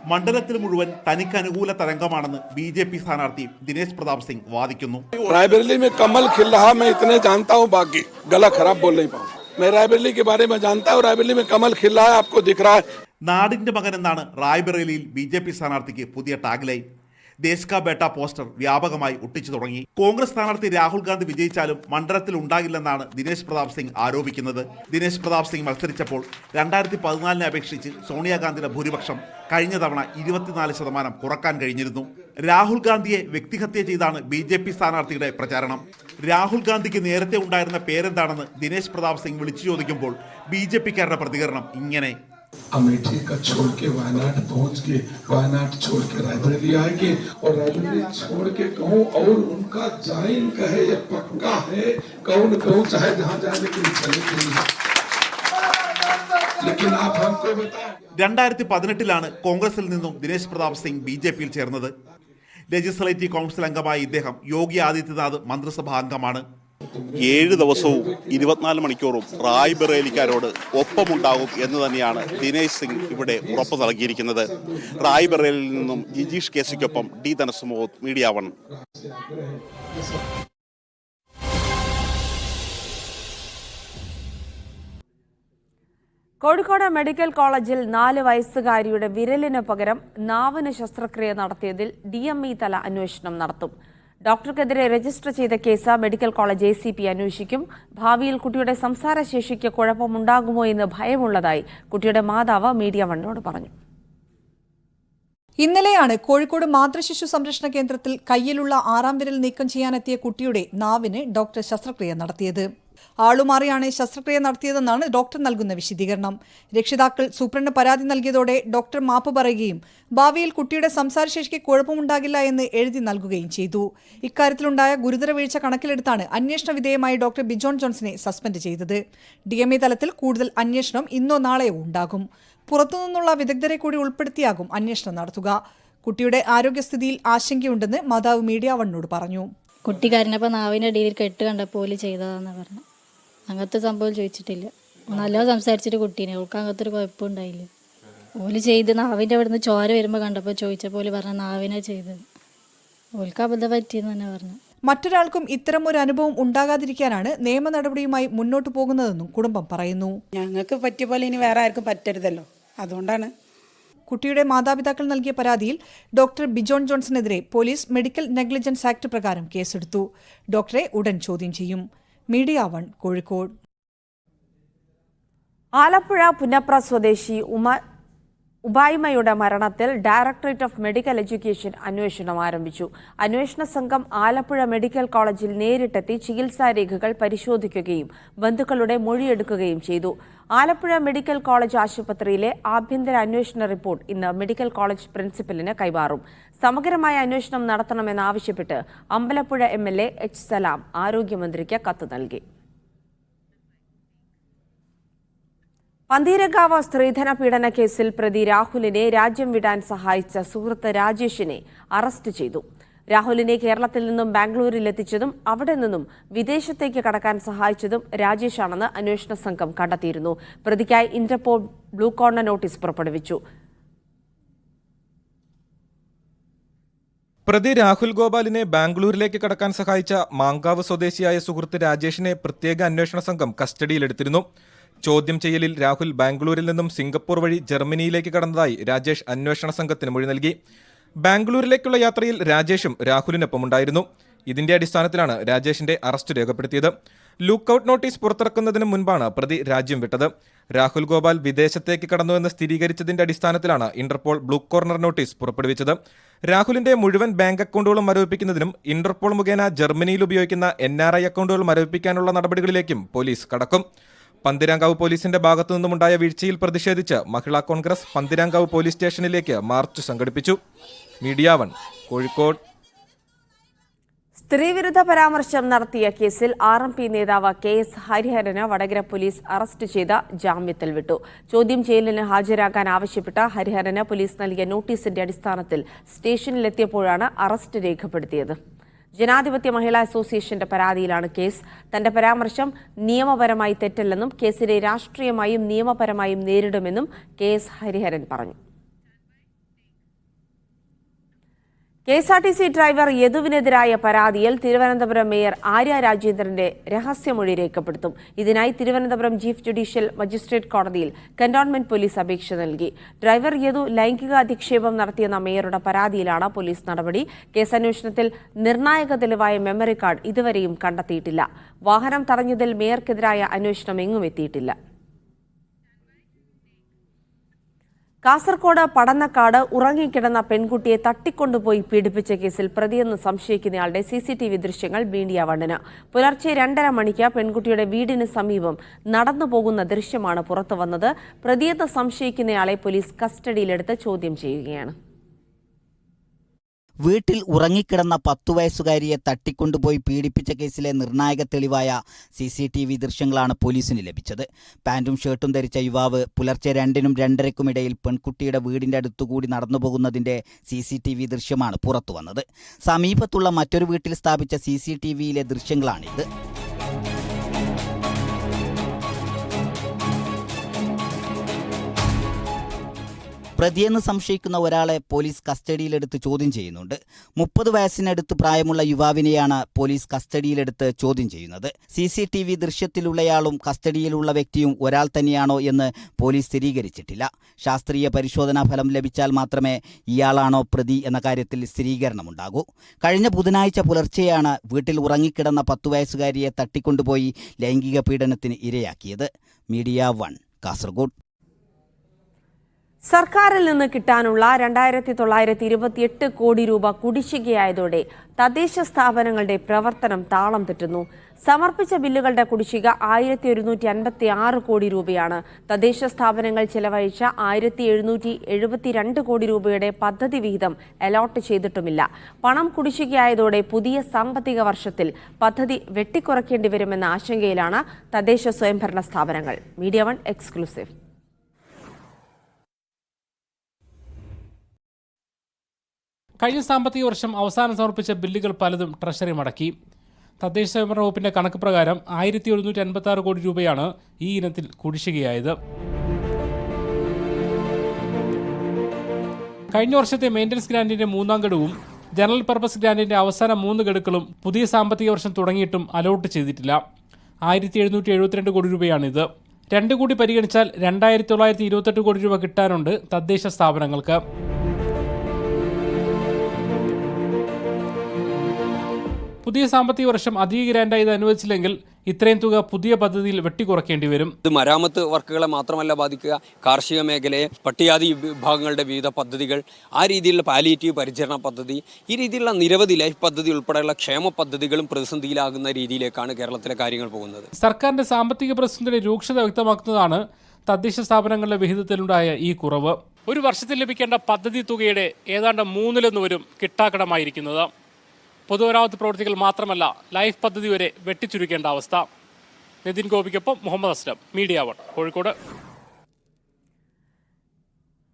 മണ്ഡലത്തിൽ മുഴുവൻ തനിക്ക് അനുകൂല തരംഗമാണെന്ന് ബി ജെ പി സ്ഥാനാർത്ഥി ദിനേശ് പ്രതാപ് സിംഗ് വാദിക്കുന്നു रायबरेली में कमल खिल रहा मैं इतने जानता हूँ बाकी गला खराब बोल नहीं पाऊँ मैं रायबरेली के बारे में जानता हूँ रायबरेली में कमल खिल रहा है आपको दिख रहा है നാടിന്റെ മകൻ എന്നാണ് റായ്ബറേലിയിൽ ബി ജെ പി സ്ഥാനാർത്ഥിക്ക് പുതിയ ടാഗ്ലൈൻ ദേശ് കാ ബേട്ട പോസ്റ്റർ വ്യാപകമായി ഒട്ടിച്ചു തുടങ്ങി. കോൺഗ്രസ് സ്ഥാനാർത്ഥി രാഹുൽ ഗാന്ധി വിജയിച്ചാലും മണ്ഡലത്തിൽ ഉണ്ടാകില്ലെന്നാണ് ദിനേശ് പ്രതാപ് സിംഗ് ആരോപിക്കുന്നത്. ദിനേശ് പ്രതാപ് സിംഗ് മത്സരിച്ചപ്പോൾ രണ്ടായിരത്തി പതിനാലിനെ അപേക്ഷിച്ച് സോണിയാഗാന്ധിയുടെ ഭൂരിപക്ഷം കഴിഞ്ഞ തവണ ഇരുപത്തിനാല് ശതമാനം കുറയ്ക്കാൻ കഴിഞ്ഞിരുന്നു. രാഹുൽ ഗാന്ധിയെ വ്യക്തിഹത്യ ചെയ്താണ് ബി ജെ പി സ്ഥാനാർത്ഥിയുടെ പ്രചാരണം. രാഹുൽ ഗാന്ധിക്ക് നേരത്തെ ഉണ്ടായിരുന്ന പേരെന്താണെന്ന് ദിനേശ് പ്രതാപ് സിംഗ് വിളിച്ചു ചോദിക്കുമ്പോൾ ബി ജെ പിക്കാരുടെ പ്രതികരണം ഇങ്ങനെ. अमेठी का छोड़ के वायनाड पहुंच के वायनाड छोड़ के रायबरेली आएंगे और रायबरेली छोड़ के कहूँ और उनका जाइन कहे ये पक्का है कहूँ न कहूँ चाहे जहाँ जाए लेकिन चलेंगे नहीं लेकिन आप हमको बताओ രണ്ടായിരത്തി പതിനെട്ടിലാണ് കോൺഗ്രസിൽ നിന്നും ദിനേശ് പ്രതാപ് സിംഗ് ബി ജെ പിയിൽ ചേർന്നത് ലെജിസ്ലേറ്റീവ് കൗൺസിൽ അംഗമായ ഇദ്ദേഹം യോഗി ആദിത്യനാഥ് മന്ത്രിസഭാ അംഗമാണ് ഏഴ് ദിവസവും ഇരുപത്തിനാല് മണിക്കൂറും റായ് റായ്ബറേലിക്കാരോട് ഒപ്പമുണ്ടാകും എന്ന് തന്നെയാണ് ദിനേശ് സിംഗ് ഇവിടെ ഉറപ്പ് നൽകിയിരിക്കുന്നത്. റായ്ബറേലിയിൽ നിന്നും ജിജീഷ് കേസിക്കൊപ്പം ഡി ധനസുമോ മീഡിയ വൺ. കോഴിക്കോട് മെഡിക്കൽ കോളേജിൽ നാല് വയസ്സുകാരിയുടെ വിരലിന് പകരം നാവിന് ശസ്ത്രക്രിയ നടത്തിയതിൽ ഡി എം ഇ തല അന്വേഷണം നടത്തും. ഡോക്ടർക്കെതിരെ രജിസ്റ്റർ ചെയ്ത case medical college A C P അന്വേഷിക്കും. ഭാവിയിൽ കുട്ടിയുടെ സംസാരശേഷിക്ക് കുഴപ്പമുണ്ടാകുമോ എന്ന് ഭയമുള്ളതായി കുട്ടിയുടെ മാതാവ് മീഡിയ വണ്ണോട് പറഞ്ഞു. ഇന്നലെയാണ് കോഴിക്കോട് മാതൃശിശു സംരക്ഷണ കേന്ദ്രത്തിൽ കയ്യിലുള്ള ആറാം വിരൽ നീക്കം ചെയ്യാനെത്തിയ കുട്ടിയുടെ നാവിന് ഡോക്ടർ ശസ്ത്രക്രിയ നടത്തിയത്. ആളുമാറിയാണ് ശസ്ത്രക്രിയ നടത്തിയതെന്നാണ് ഡോക്ടർ നൽകുന്ന വിശദീകരണം. രക്ഷിതാക്കൾ സൂപ്രണ്ട് പരാതി നൽകിയതോടെ ഡോക്ടർ മാപ്പ് പറയുകയും ഭാവിയിൽ കുട്ടിയുടെ സംസാരശേഷിക്ക് കുഴപ്പമുണ്ടാകില്ല എന്ന് എഴുതി നൽകുകയും ചെയ്തു. ഇക്കാര്യത്തിലുണ്ടായ ഗുരുതര വീഴ്ച കണക്കിലെടുത്താണ് അന്വേഷണ വിധേയമായി ഡോക്ടർ ബിജോൺ ജോൺസനെ സസ്പെൻഡ് ചെയ്തത്. ഡി തലത്തിൽ കൂടുതൽ അന്വേഷണം ഇന്നോ നാളെയോ ഉണ്ടാകും. പുറത്തുനിന്നുള്ള വിദഗ്ധരെ കൂടി ഉൾപ്പെടുത്തിയാകും അന്വേഷണം നടത്തുക. കുട്ടിയുടെ ആരോഗ്യസ്ഥിതിയിൽ ആശങ്കയുണ്ടെന്ന് മാതാവ് മീഡിയ വണ്ണോട് പറഞ്ഞു. കുട്ടി കരഞ്ഞപ്പോൾ നാവിന്റെ അടിയിൽ കെട്ട് കണ്ടപ്പോൾ ഓൽ ചെയ്തതാന്ന് പറഞ്ഞു. അങ്ങനത്തെ സംഭവം ചോദിച്ചിട്ടില്ല. നല്ലോണം സംസാരിച്ചിട്ട് കുട്ടീനെ ഓൾക്ക് അങ്ങനത്തെ ഒരു കുഴപ്പം ഉണ്ടായില്ല. ഓൽ ചെയ്ത് നാവിന്റെ അവിടെ നിന്ന് ചോര വരുമ്പോൾ കണ്ടപ്പോൾ ചോദിച്ചപ്പോൾ ഓൽ പറഞ്ഞ നാവിനെ ചെയ്തത്. ഓൽക്ക് അബദ്ധം പറ്റിയെന്ന് തന്നെ പറഞ്ഞു. മറ്റൊരാൾക്കും ഇത്തരം ഒരു അനുഭവം ഉണ്ടാകാതിരിക്കാനാണ് നിയമ നടപടിയുമായി മുന്നോട്ട് പോകുന്നതെന്നും കുടുംബം പറയുന്നു. ഞങ്ങൾക്ക് പറ്റിയ പോലെ ഇനി വേറെ ആർക്കും പറ്റരുതല്ലോ. അതുകൊണ്ടാണ് കുട്ടിയുടെ മാതാപിതാക്കൾ നൽകിയ പരാതിയിൽ ഡോക്ടർ ബിജോൺ ജോൺസണെതിരെ പോലീസ് മെഡിക്കൽ നെഗ്ലിജൻസ് ആക്ട് പ്രകാരം കേസെടുത്തു. ഡോക്ടറെ ഉടൻ ചോദ്യം ചെയ്യും. Media One Kozhikode. Alappuzha Punnapra സ്വദേശി ഉമ ഉബായ്മയുടെ മരണത്തിൽ ഡയറക്ടറേറ്റ് ഓഫ് മെഡിക്കൽ എഡ്യൂക്കേഷൻ അന്വേഷണം ആരംഭിച്ചു. അന്വേഷണ സംഘം ആലപ്പുഴ മെഡിക്കൽ കോളേജിൽ നേരിട്ടെത്തി ചികിത്സാ രേഖകൾ പരിശോധിക്കുകയും ബന്ധുക്കളുടെ മൊഴിയെടുക്കുകയും ചെയ്തു. ആലപ്പുഴ മെഡിക്കൽ കോളേജ് ആശുപത്രിയിലെ ആഭ്യന്തര അന്വേഷണ റിപ്പോർട്ട് ഇന്ന് മെഡിക്കൽ കോളേജ് പ്രിൻസിപ്പലിന് കൈമാറും. സമഗ്രമായ അന്വേഷണം നടത്തണമെന്നാവശ്യപ്പെട്ട് Ambalappuzha M L A H Salam ആരോഗ്യമന്ത്രിക്ക് കത്ത് നൽകി. പന്തീരങ്കാവ് സ്ത്രീധന പീഡന കേസിൽ പ്രതി രാഹുലിനെ രാജ്യം വിടാൻ സഹായിച്ച സുഹൃത്ത് രാജേഷിനെ അറസ്റ്റ് ചെയ്തു. രാഹുലിനെ കേരളത്തിൽ നിന്നും ബാംഗ്ലൂരിൽ എത്തിച്ചതും അവിടെ നിന്നും വിദേശത്തേക്ക് കടക്കാൻ സഹായിച്ചതും രാജേഷാണെന്ന് അന്വേഷണ സംഘം കണ്ടെത്തിയിരുന്നു. പ്രതിക്കായി ഇന്റർപോൾ ബ്ലൂ കോർണർ നോട്ടീസ് പുറപ്പെടുവിച്ചു. പ്രതി രാഹുൽ ഗോപാലിനെ ബാംഗ്ലൂരിലേക്ക് കടക്കാൻ സഹായിച്ച മാങ്കാവ് സ്വദേശിയായ സുഹൃത്ത് രാജേഷിനെ പ്രത്യേക അന്വേഷണ സംഘം കസ്റ്റഡിയിലെടുത്തിരുന്നു. ചോദ്യം ചെയ്യലിൽ രാഹുൽ ബാംഗ്ലൂരിൽ നിന്നും സിംഗപ്പൂർ വഴി ജർമ്മനിയിലേക്ക് കടന്നതായി രാജേഷ് അന്വേഷണ സംഘത്തിന് മൊഴി നൽകി. ബാംഗ്ലൂരിലേക്കുള്ള യാത്രയിൽ രാജേഷും രാഹുലിനൊപ്പമുണ്ടായിരുന്നു ഇതിന്റെ അടിസ്ഥാനത്തിലാണ് രാജേഷിന്റെ അറസ്റ്റ് രേഖപ്പെടുത്തിയത്. ലുക്കൌട്ട് നോട്ടീസ് പുറത്തിറക്കുന്നതിന് മുൻപാണ് പ്രതി രാജ്യം വിട്ടത്. രാഹുൽ ഗോപാൽ വിദേശത്തേക്ക് കടന്നുവെന്ന് സ്ഥിരീകരിച്ചതിന്റെ അടിസ്ഥാനത്തിലാണ് ഇന്റർപോൾ ബ്ലൂ കോർണർ നോട്ടീസ് പുറപ്പെടുവിച്ചത്. രാഹുലിന്റെ മുഴുവൻ ബാങ്ക് അക്കൗണ്ടുകളും മരവിപ്പിക്കുന്നതിനും ഇന്റർപോൾ മുഖേന ജർമ്മനിയിൽ ഉപയോഗിക്കുന്ന എൻ ആർ ഐ അക്കൗണ്ടുകൾ മരവിപ്പിക്കാനുള്ള നടപടികളിലേക്കും പോലീസ് കടക്കും. പന്തിരാങ്കാവ് പോലീസിന്റെ ഭാഗത്തു നിന്നുമുണ്ടായ വീഴ്ചയിൽ പ്രതിഷേധിച്ച് മഹിളാ കോൺഗ്രസ് പന്തിരാങ്കാവ് പോലീസ് സ്റ്റേഷനിലേക്ക് മാർച്ച് സംഘടിപ്പിച്ചു. Media One Kozhikode. സ്ത്രീവിരുദ്ധ പരാമർശം നടത്തിയ കേസിൽ ആർ എം പി നേതാവ് കെ എസ് ഹരിഹരന് വടകര പോലീസ് അറസ്റ്റ് ചെയ്ത് ജാമ്യത്തിൽ വിട്ടു. ചോദ്യം ചെയ്യലിന് ഹാജരാകാൻ ആവശ്യപ്പെട്ട ഹരിഹരന് പോലീസ് നൽകിയ നോട്ടീസിന്റെ അടിസ്ഥാനത്തിൽ സ്റ്റേഷനിലെത്തിയപ്പോഴാണ് അറസ്റ്റ് രേഖപ്പെടുത്തിയത്. ജനാധിപത്യ മഹിളാ അസോസിയേഷന്റെ പരാതിയിലാണ് കേസ്. തന്റെ പരാമർശം നിയമപരമായി തെറ്റല്ലെന്നും കേസിനെ രാഷ്ട്രീയമായും നിയമപരമായും നേരിടുമെന്നും കെ എസ് ഹരിഹരൻ പറഞ്ഞു. K S R T C driver യദുവിനെതിരായ പരാതിയിൽ തിരുവനന്തപുരം മേയർ ആര്യ രാജേന്ദ്രന്റെ രഹസ്യമൊഴി രേഖപ്പെടുത്തും. ഇതിനായി തിരുവനന്തപുരം ചീഫ് ജുഡീഷ്യൽ മജിസ്ട്രേറ്റ് കോടതിയിൽ കന്റോൺമെന്റ് പോലീസ് അപേക്ഷ നൽകി. ഡ്രൈവർ യദു ലൈംഗിക അധിക്ഷേപം നടത്തിയെന്ന മേയറുടെ പരാതിയിലാണ് പോലീസ് നടപടി. കേസ് അന്വേഷണത്തിൽ നിർണായക തെളിവായ മെമ്മറി കാർഡ് ഇതുവരെയും കണ്ടെത്തിയിട്ടില്ല. വാഹനം തടഞ്ഞതിൽ മേയർക്കെതിരായ അന്വേഷണം എങ്ങും എത്തിയിട്ടില്ല. കാസർകോട് പടന്നക്കാട് ഉറങ്ങിക്കിടന്ന പെൺകുട്ടിയെ തട്ടിക്കൊണ്ടുപോയി പീഡിപ്പിച്ച കേസിൽ പ്രതിയെന്ന് സംശയിക്കുന്നയാളുടെ സി സി ടി വി ദൃശ്യങ്ങൾ മീഡിയ വണ്ണിന്. പുലർച്ചെ രണ്ടര മണിക്ക് പെൺകുട്ടിയുടെ വീടിന് സമീപം നടന്നു പോകുന്ന ദൃശ്യമാണ് പുറത്തുവന്നത്. പ്രതിയെന്ന് സംശയിക്കുന്നയാളെ പോലീസ് കസ്റ്റഡിയിലെടുത്ത് ചോദ്യം ചെയ്യുകയാണ്. വീട്ടിൽ ഉറങ്ങിക്കിടന്ന പത്തു വയസ്സുകാരിയെ തട്ടിക്കൊണ്ടുപോയി പീഡിപ്പിച്ച കേസിലെ നിർണായക തെളിവായ സി സി ടി വി ദൃശ്യങ്ങളാണ് പോലീസിന് ലഭിച്ചത്. പാന്റും ഷർട്ടും ധരിച്ച യുവാവ് പുലർച്ചെ രണ്ടിനും രണ്ടരയ്ക്കുമിടയിൽ പെൺകുട്ടിയുടെ വീടിന്റെ അടുത്തുകൂടി നടന്നു പോകുന്നതിന്റെ സി സി ടി വി ദൃശ്യമാണ് പുറത്തുവന്നത്. സമീപത്തുള്ള മറ്റൊരു വീട്ടിൽ സ്ഥാപിച്ച സി സി ടി വിയിലെ ദൃശ്യങ്ങളാണിത്. പ്രതിയെന്ന് സംശയിക്കുന്ന ഒരാളെ പോലീസ് കസ്റ്റഡിയിലെടുത്ത് ചോദ്യം ചെയ്യുന്നുണ്ട്. മുപ്പത് വയസ്സിനടുത്ത് പ്രായമുള്ള യുവാവിനെയാണ് പോലീസ് കസ്റ്റഡിയിലെടുത്ത് ചോദ്യം ചെയ്യുന്നത്. സി സി ടി വി ദൃശ്യത്തിലുള്ളയാളും കസ്റ്റഡിയിലുള്ള വ്യക്തിയും ഒരാൾ തന്നെയാണോ എന്ന് പോലീസ് സ്ഥിരീകരിച്ചിട്ടില്ല. ശാസ്ത്രീയ പരിശോധനാ ഫലം ലഭിച്ചാൽ മാത്രമേ ഇയാളാണോ പ്രതി എന്ന കാര്യത്തിൽ സ്ഥിരീകരണമുണ്ടാകൂ. കഴിഞ്ഞ ബുധനാഴ്ച പുലർച്ചെയാണ് വീട്ടിൽ ഉറങ്ങിക്കിടന്ന പത്തു വയസ്സുകാരിയെ തട്ടിക്കൊണ്ടുപോയി ലൈംഗിക പീഡനത്തിന് ഇരയാക്കിയത്. Media one Kasaragod. സർക്കാരിൽ നിന്ന് കിട്ടാനുള്ള രണ്ടായിരത്തി തൊള്ളായിരത്തി ഇരുപത്തി എട്ട് കോടി രൂപ കുടിശ്ശികയായതോടെ തദ്ദേശ സ്ഥാപനങ്ങളുടെ പ്രവർത്തനം താളം തെറ്റുന്നു. സമർപ്പിച്ച ബില്ലുകളുടെ കുടിശ്ശിക ആയിരത്തി ഒരുന്നൂറ്റി അൻപത്തി ആറ് കോടി രൂപയാണ്. തദ്ദേശ സ്ഥാപനങ്ങൾ ചെലവഴിച്ച ആയിരത്തി എഴുന്നൂറ്റി എഴുപത്തിരണ്ട് കോടി രൂപയുടെ പദ്ധതി വിഹിതം അലോട്ട് ചെയ്തിട്ടുമില്ല. പണം കുടിശ്ശികയായതോടെ പുതിയ സാമ്പത്തിക വർഷത്തിൽ പദ്ധതി വെട്ടിക്കുറയ്ക്കേണ്ടി വരുമെന്ന ആശങ്കയിലാണ് തദ്ദേശ സ്വയംഭരണ സ്ഥാപനങ്ങൾ. Media One exclusive. കഴിഞ്ഞ സാമ്പത്തിക വർഷം അവസാനം സമർപ്പിച്ച ബില്ലുകൾ പലതും ട്രഷറി മടക്കി. തദ്ദേശ സ്വയംഭരണ വകുപ്പിന്റെ കണക്ക് പ്രകാരം ആയിരത്തി ഒരുന്നൂറ്റി അൻപത്തി ആറ് കോടി രൂപയാണ് ഈ ഇനത്തിൽ കുടിശ്ശികയായത്. കഴിഞ്ഞ വർഷത്തെ മെയിന്റനൻസ് ഗ്രാൻഡിന്റെ മൂന്നാം ഗഡുവും ജനറൽ പർപ്പസ് ഗ്രാൻഡിന്റെ അവസാന മൂന്ന് ഗഡുക്കളും പുതിയ സാമ്പത്തിക വർഷം തുടങ്ങിയിട്ടും അലോട്ട് ചെയ്തിട്ടില്ല. ആയിരത്തി എഴുന്നൂറ്റി എഴുപത്തിരണ്ട് കോടി രൂപയാണിത്. രണ്ട് കൂടി പരിഗണിച്ചാൽ രണ്ടായിരത്തി തൊള്ളായിരത്തി ഇരുപത്തെട്ട് കോടി രൂപ കിട്ടാനുണ്ട് തദ്ദേശ സ്ഥാപനങ്ങൾക്ക്. പുതിയ സാമ്പത്തിക വർഷം അധിക ഗ്രാൻഡായി ഇത് അനുവദിച്ചില്ലെങ്കിൽ ഇത്രയും തുക പുതിയ പദ്ധതിയിൽ വെട്ടിക്കുറയ്ക്കേണ്ടി വരും. ഇത് മരാമത്ത് വർക്കുകളെ മാത്രമല്ല ബാധിക്കുക. കാർഷിക മേഖലയെ പട്ടികാതി വിഭാഗങ്ങളുടെ വിവിധ പദ്ധതികൾ ആ രീതിയിലുള്ള പാലിയേറ്റീവ് പരിചരണ പദ്ധതി ഈ രീതിയിലുള്ള നിരവധി ലൈഫ് പദ്ധതി ഉൾപ്പെടെയുള്ള ക്ഷേമ പദ്ധതികളും പ്രതിസന്ധിയിലാകുന്ന രീതിയിലേക്കാണ് കേരളത്തിലെ കാര്യങ്ങൾ പോകുന്നത്. സർക്കാരിന്റെ സാമ്പത്തിക പ്രതിസന്ധിയുടെ രൂക്ഷത വ്യക്തമാക്കുന്നതാണ് തദ്ദേശ സ്ഥാപനങ്ങളുടെ വിഹിതത്തിലുണ്ടായ ഈ കുറവ്. ഒരു വർഷത്തിൽ ലഭിക്കേണ്ട പദ്ധതി തുകയുടെ ഏതാണ്ട് മൂന്നിലൊന്ന് വരും കിട്ടാക്കടമായിരിക്കുന്നത്. പൊതുമരാമത്ത് പ്രവൃത്തികൾ മാത്രമല്ല ലൈഫ് പദ്ധതി വരെ വെട്ടിച്ചുരുക്കേണ്ട അവസ്ഥ. നിതിൻ ഗോപിക്കൊപ്പം മുഹമ്മദ് അസ്ലം മീഡിയ വൺ കോഴിക്കോട്.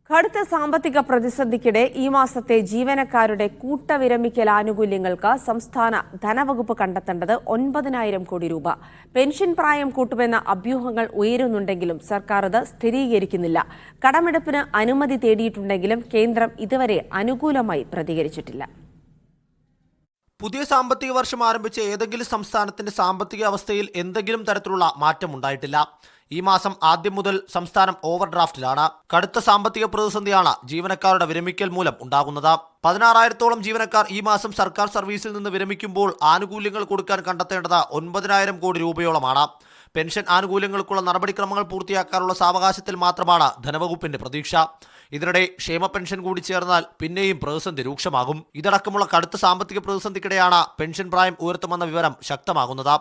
കടുത്ത സാമ്പത്തിക പ്രതിസന്ധിക്കിടെ ഈ മാസത്തെ ജീവനക്കാരുടെ കൂട്ടവിരമിക്കൽ ആനുകൂല്യങ്ങൾക്ക് സംസ്ഥാന ധനവകുപ്പ് കണ്ടെത്തേണ്ടത് ഒൻപതിനായിരം കോടി രൂപ. പെൻഷൻ പ്രായം കൂട്ടുമെന്ന അഭ്യൂഹങ്ങൾ ഉയരുന്നുണ്ടെങ്കിലും സർക്കാർ അത് സ്ഥിരീകരിക്കുന്നില്ല. കടമെടുപ്പിന് അനുമതി തേടിയിട്ടുണ്ടെങ്കിലും കേന്ദ്രം ഇതുവരെ അനുകൂലമായി പ്രതികരിച്ചിട്ടില്ല. പുതിയ സാമ്പത്തിക വർഷം ആരംഭിച്ച ഏതെങ്കിലും സംസ്ഥാനത്തിന്റെ സാമ്പത്തിക അവസ്ഥയിൽ എന്തെങ്കിലും തരത്തിലുള്ള മാറ്റം ഉണ്ടായിട്ടില്ല. ഈ മാസം ആദ്യം മുതൽ സംസ്ഥാനം ഓവർ ഡ്രാഫ്റ്റിലാണ് കടുത്ത സാമ്പത്തിക പ്രതിസന്ധിയാണ് ജീവനക്കാരുടെ വിരമിക്കൽ മൂലം ഉണ്ടാകുന്നത്. പതിനാറായിരത്തോളം ജീവനക്കാർ ഈ മാസം സർക്കാർ സർവീസിൽ നിന്ന് വിരമിക്കുമ്പോൾ ആനുകൂല്യങ്ങൾ കൊടുക്കാൻ കണ്ടെത്തേണ്ടത് ഒൻപതിനായിരം കോടി രൂപയോളമാണ്. പെൻഷൻ ആനുകൂല്യങ്ങൾക്കുള്ള നടപടിക്രമങ്ങൾ പൂർത്തിയാക്കാനുള്ള സാവകാശത്തിൽ മാത്രമാണ് ധനവകുപ്പിന്റെ പ്രതീക്ഷ. ഇതിനിടെ ക്ഷേമ പെൻഷൻ കൂടി ചേർന്നാൽ പിന്നെയും പ്രതിസന്ധി രൂക്ഷമാകും. ഇതടക്കമുള്ള കടുത്ത സാമ്പത്തിക പ്രതിസന്ധിക്കിടെയാണ് പെൻഷൻ പ്രായം ഉയർത്തുമെന്ന വിവരം ശക്തമാകുന്നത്.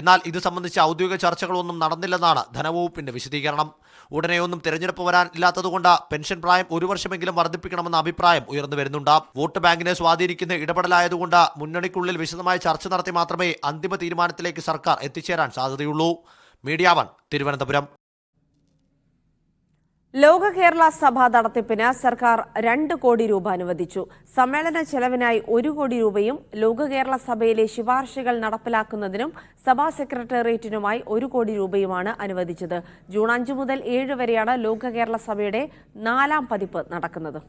എന്നാൽ ഇത് സംബന്ധിച്ച ഔദ്യോഗിക ചർച്ചകളൊന്നും നടന്നില്ലെന്നാണ് ധനവകുപ്പിന്റെ വിശദീകരണം. ഉടനെയൊന്നും തിരഞ്ഞെടുപ്പ് വരാൻ ഇല്ലാത്തതുകൊണ്ട് പെൻഷൻ പ്രായം ഒരു വർഷമെങ്കിലും വർദ്ധിപ്പിക്കണമെന്ന അഭിപ്രായം ഉയർന്നു വരുന്നുണ്ട്. വോട്ട് ബാങ്കിനെ സ്വാധീനിക്കുന്ന ഇടപെടലായതുകൊണ്ട് മുന്നണിക്കുള്ളിൽ വിശദമായ ചർച്ച നടത്തി മാത്രമേ അന്തിമ തീരുമാനത്തിലേക്ക് സർക്കാർ എത്തിച്ചേരാൻ സാധ്യതയുള്ളൂ. Media One Thiruvananthapuram. ലോക കേരള സഭ നടത്തിപ്പിന് സർക്കാർ രണ്ട് കോടി രൂപ അനുവദിച്ചു. സമ്മേളന ചെലവിനായി ഒരു കോടി രൂപയും ലോക കേരള സഭയിലെ ശുപാർശകൾ നടപ്പിലാക്കുന്നതിനും സഭാ സെക്രട്ടേറിയറ്റിനുമായി ഒരു കോടി രൂപയുമാണ് അനുവദിച്ചത്. ജൂൺ അഞ്ച് മുതൽ ഏഴ് വരെയാണ് ലോക കേരള സഭയുടെ നാലാം പതിപ്പ് നടക്കുന്നത്.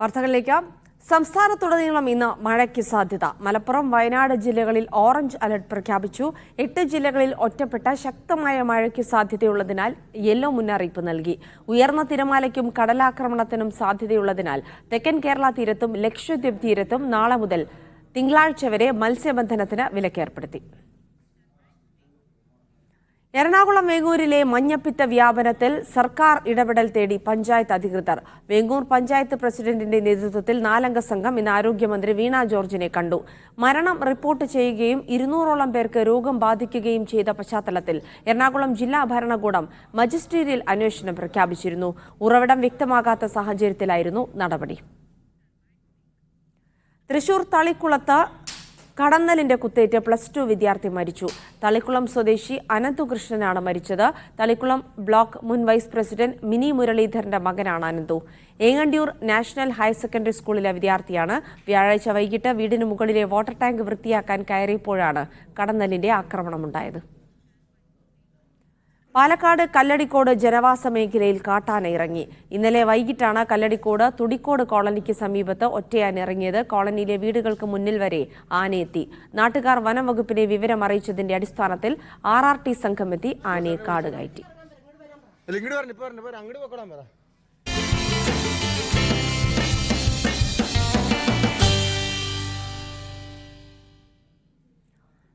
വാർത്തകളിലേക്ക് സംസ്ഥാനത്തുടനീളം ഇന്ന് മഴയ്ക്ക് സാധ്യത. മലപ്പുറം വയനാട് ജില്ലകളിൽ ഓറഞ്ച് അലർട്ട് പ്രഖ്യാപിച്ചു. എട്ട് ജില്ലകളിൽ ഒറ്റപ്പെട്ട ശക്തമായ മഴയ്ക്ക് സാധ്യതയുള്ളതിനാൽ യെല്ലോ മുന്നറിയിപ്പ് നൽകി. ഉയർന്ന തിരമാലയ്ക്കും കടലാക്രമണത്തിനും സാധ്യതയുള്ളതിനാൽ തെക്കൻ കേരള തീരത്തും ലക്ഷദ്വീപ് തീരത്തും നാളെ മുതൽ തിങ്കളാഴ്ച വരെ മത്സ്യബന്ധനത്തിന് വിലക്കേർപ്പെടുത്തി. എറണാകുളം വേങ്ങൂരിലെ മഞ്ഞപ്പിത്ത വ്യാപനത്തിൽ സർക്കാർ ഇടപെടൽ തേടി പഞ്ചായത്ത് അധികൃതർ. വേങ്ങൂർ പഞ്ചായത്ത് പ്രസിഡന്റിന്റെ നേതൃത്വത്തിൽ നാലംഗ സംഘം ഇന്ന് ആരോഗ്യമന്ത്രി വീണ ജോർജിനെ കണ്ടു. മരണം റിപ്പോർട്ട് ചെയ്യുകയും ഇരുന്നൂറോളം പേർക്ക് രോഗം ബാധിക്കുകയും ചെയ്ത പശ്ചാത്തലത്തിൽ എറണാകുളം ജില്ലാ ഭരണകൂടം മജിസ്ട്രേറ്റിൽ അന്വേഷണം പ്രഖ്യാപിച്ചിരുന്നു. ഉറവിടം വ്യക്തമാകാത്ത സാഹചര്യത്തിലായിരുന്നു നടപടി. തൃശൂർ തളിക്കുളത്ത് കടന്നലിന്റെ കുത്തേറ്റ് പ്ലസ് ടു വിദ്യാർത്ഥി മരിച്ചു. തളിക്കുളം സ്വദേശി അനന്തുകൃഷ്ണനാണ് മരിച്ചത്. തളിക്കുളം ബ്ലോക്ക് മുൻ വൈസ് പ്രസിഡന്റ് മിനി മുരളീധരന്റെ മകനാണ് Ananthu. Engandiyur national higher secondary സ്കൂളിലെ വിദ്യാർത്ഥിയാണ്. വ്യാഴാഴ്ച വൈകിട്ട് വീടിന് മുകളിലെ വാട്ടർ ടാങ്ക് വൃത്തിയാക്കാൻ കയറിയപ്പോഴാണ് കടന്നലിന്റെ ആക്രമണമുണ്ടായത്. പാലക്കാട് കല്ലടിക്കോട് ജനവാസ മേഖലയിൽ കാട്ടാന ഇറങ്ങി. ഇന്നലെ വൈകിട്ടാണ് കല്ലടിക്കോട് തുടിക്കോട് കോളനിക്ക് സമീപത്ത് ഒറ്റയാൻ ഇറങ്ങിയത്. കോളനിയിലെ വീടുകൾക്ക് മുന്നിൽ വരെ ആനയെത്തി. നാട്ടുകാർ വനം വകുപ്പിനെ വിവരം അറിയിച്ചതിന്റെ അടിസ്ഥാനത്തിൽ ആർ ആർ ടി സംഘം എത്തി ആനയെ കാട് കയറ്റി.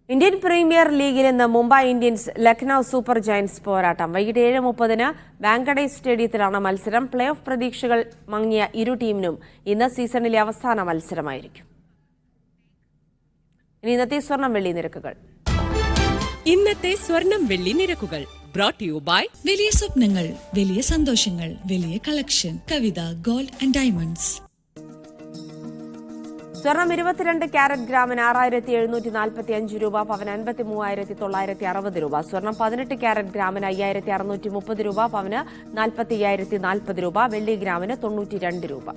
ഇന്ത്യൻ പ്രീമിയർ ലീഗിൽ ഇന്ന് Mumbai Indians Lucknow Super Giants പോരാട്ടം. വൈകിട്ട് ഏഴ് മുപ്പതിന് വാങ്കഡേ സ്റ്റേഡിയത്തിലാണ് മത്സരം. പ്ലേ ഓഫ് പ്രതീക്ഷകൾ മങ്ങിയ ഇരു ടീമിനും ഇന്ന് സീസണിലെ അവസാന മത്സരമായിരിക്കും. ഇനി ഇന്നത്തെ സ്വർണം വെള്ളി നിരക്കുകൾ. ഇന്നത്തെ സ്വർണം വെള്ളി നിരക്കുകൾ ബ്രോട്ട് യു ബൈ വലിയ സ്വപ്നങ്ങൾ വലിയ സന്തോഷങ്ങൾ വലിയ collection Kavitha gold and diamonds. സ്വർണം ഇരുപത്തിരണ്ട് ക്യാരറ്റ് ഗ്രാമിന് ആറായിരത്തി എഴുന്നൂറ്റി നാൽപ്പത്തി അഞ്ച് രൂപ പവൻ അൻപത്തി മൂവായിരത്തി തൊള്ളായിരത്തി അറുപത് രൂപ. സ്വർണം പതിനെട്ട് ക്യാരറ്റ് ഗ്രാമിന് അയ്യായിരത്തി അറുന്നൂറ്റി മുപ്പത് രൂപ പവന് നാൽപ്പത്തി അയ്യായിരത്തി നാൽപ്പത് രൂപ വെള്ളി ഗ്രാമിന് തൊണ്ണൂറ്റി രണ്ട് രൂപ.